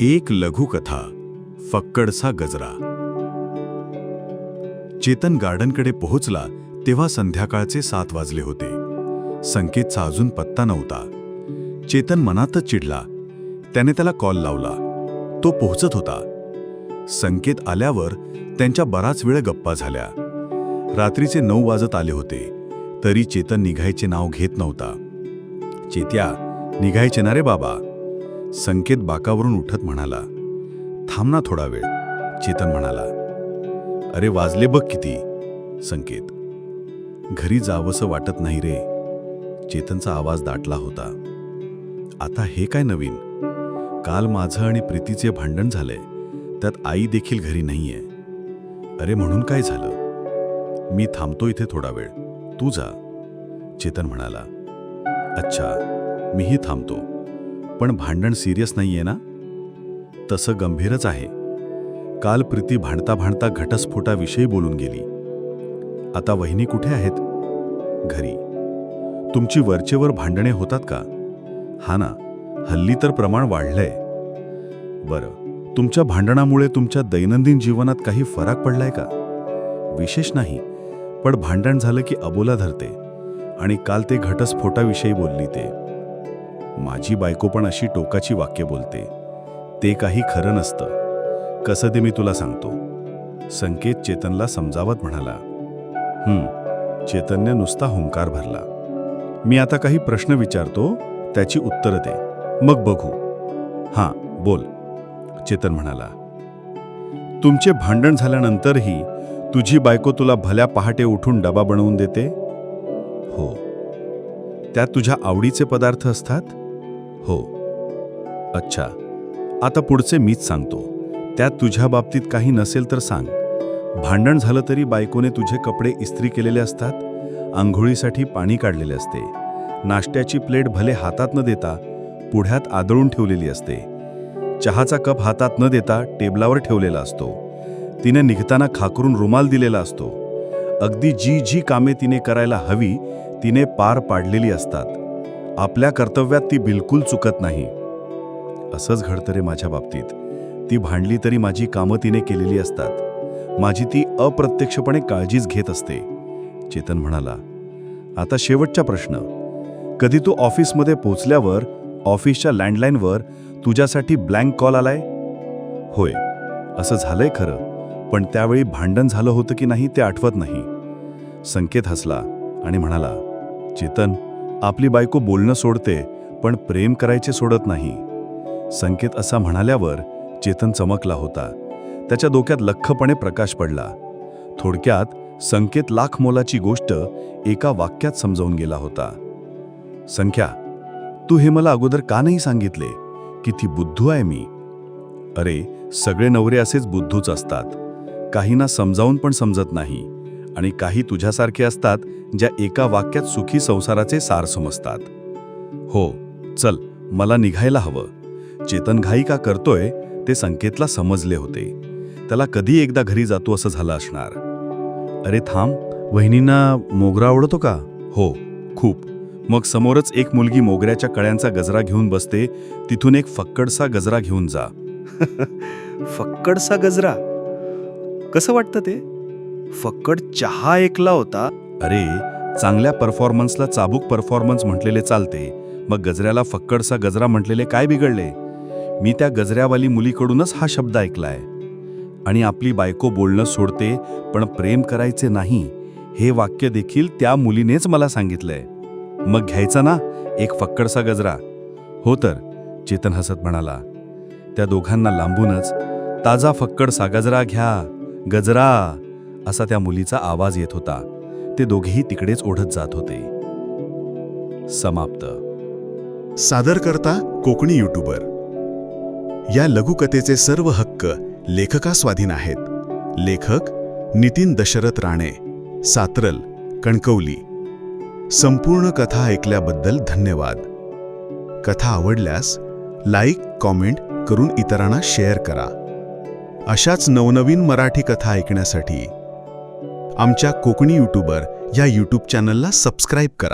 एक लघुकथा फक्कडसा गजरा. चेतन गार्डनकडे पोहोचला तेव्हा संध्याकाळचे सात वाजले होते. संकेतचा अजून पत्ता नव्हता. चेतन मनातच चिडला. त्याने त्याला कॉल लावला. तो पोहोचत होता. संकेत आल्यावर त्यांच्या बराच वेळ गप्पा झाल्या. रात्रीचे नऊ वाजत आले होते. तरी चेतन निघायचे नाव घेत नव्हता. चेत्या निघायचे ना रे बाबा? संकेत बाकावरून उठत म्हणाला थांब ना थोडा वेळ चेतन म्हणाला. अरे वाजले बघ किती संकेत. घरी जावंसं वाटत नाही रे चेतनचा आवाज दाटला होता. आता हे काय नवीन? काल माझं आणि प्रीतीचे भांडण झालंय त्यात आई देखील घरी नाहीये. अरे म्हणून काय झालं? मी थांबतो इथे थोडा वेळ. तू जा. चेतन म्हणाला. अच्छा मीही थांबतो. पण भांडण सिरियस नाहीये ना? तसं गंभीरच आहे. काल प्रीती भांडता भांडता घटस्फोटाविषयी बोलून गेली. आता वहिनी कुठे आहेत? घरी. तुमची वरचेवर भांडणे होतात का? हा ना हल्ली तर प्रमाण वाढलंय. बरं तुमच्या भांडणामुळे तुमच्या दैनंदिन जीवनात काही फरक पडलाय का? विशेष नाही पण भांडण झालं की अबोला धरते आणि काल ते घटस्फोटाविषयी बोलली ते. माझी बायको पण अशी टोकाची वाक्य बोलते. ते काही खरं नसतं. कसं ते मी तुला सांगतो. संकेत चेतनला समजावत म्हणाला. हं चेतनने नुसता हुंकार भरला. मी आता काही प्रश्न विचारतो त्याची उत्तरं दे. मग बघू. हां बोल. चेतन म्हणाला. तुमचे भांडण झाल्यानंतरही तुझी बायको तुला भल्या पहाटे उठून डबा बनवून देते? हो. त्यात तुझ्या आवडीचे पदार्थ असतात? हो. अच्छा. आता पुढचे मीच सांगतो. त्यात तुझ्या बाबतीत काही नसेल तर सांग. भांडण झालं तरी बायकोने तुझे कपडे इस्त्री केलेले असतात. आंघोळीसाठी पाणी काढलेले असते. नाश्त्याची प्लेट भले हातात न देता पुढ्यात आदळून ठेवलेली असते. चहाचा कप हातात न देता टेबलावर ठेवलेला असतो. तिने निघताना खाकरून रुमाल दिलेला असतो. अगदी जी जी कामे तिने करायला हवी तिने पार पाडलेली असतात. आपल्या कर्तव्यात ती बिलकुल चुकत नाही. असंच घडतं रे माझ्या बाबतीत. ती भांडली तरी माझी कामं तिने केलेली असतात. माझी ती अप्रत्यक्षपणे काळजीच घेत असते. चेतन म्हणाला आता शेवटचा प्रश्न. कधी तू ऑफिसमध्ये पोचल्यावर ऑफिसच्या लँडलाईनवर तुझ्यासाठी ब्लँक कॉल आलाय? होय. असं झालंय खरं. पण त्यावेळी भांडण झालं होतं की नाही ते आठवत नाही. संकेत हसला आणि म्हणाला चेतन आपली बायको बोलणं सोडते पण प्रेम करायचे सोडत नाही. संकेत असा म्हणाल्यावर चेतन चमकला होता. त्याच्या डोक्यात लख्खपणे प्रकाश पडला. थोडक्यात संकेत लाख मोलाची गोष्ट एका वाक्यात समजावून गेला होता. संख्या तू हे मला अगोदर का नाही सांगितले? किती बुद्धू आहे मी. अरे सगळे नवरे असेच बुद्धूच असतात. काहींना समजावून पण समजत नाही. आणि काही तुझ्यासारखे असतात ज्या एका वाक्यात सुखी संसाराचे सार समजतात. हो चल मला निघायला हवं. चेतन घाई का करतोय ते संकेतला समजले होते. त्याला कधी एकदा घरी जातो असं झालं असणार. अरे थांब वहिनींना मोगरा आवडतो का? हो खूप. मग समोरच एक मुलगी मोगऱ्याच्या कळ्यांचा गजरा घेऊन बसते तिथून एक फक्कडसा गजरा घेऊन जा. फक्कडसा गजरा? कसं वाटतं ते? फक्कड चहा ऐकला होता. अरे चांगल्या परफॉर्मन्सला चाबूक परफॉर्मन्स म्हटलेले चालते. मग गजऱ्याला फक्कडसा गजरा म्हटलेले काय बिघडले? मी त्या गजऱ्यावाली मुलीकडूनच हा शब्द ऐकलाय. आणि आपली बायको बोलणं सोडते पण प्रेम करायचे नाही. हे वाक्य देखील त्या मुलीनेच मला सांगितलंय. मग घ्यायचा ना एक फक्कडसा गजरा. हो तर चेतन हसत म्हणाला. त्या दोघांना लांबूनच ताजा फक्कडसा गजरा घ्या गजरा. असा त्या मुलीचा आवाज येत होता. ते दोघेही तिकडेच ओढत जात होते. समाप्त. सादर करता कोकणी युट्यूबर या लघुकथेचे सर्व हक्क लेखका स्वाधीन आहेत. लेखक नितीन दशरथ राणे सात्रल कणकवली. संपूर्ण कथा ऐकल्याबद्दल धन्यवाद. कथा आवडल्यास लाईक कॉमेंट करून इतरांना शेअर करा. अशाच नवनवीन मराठी कथा ऐकण्यासाठी आमच्या कोकणी युट्यूबर या यूट्यूब चॅनलला सबस्क्राईब करा.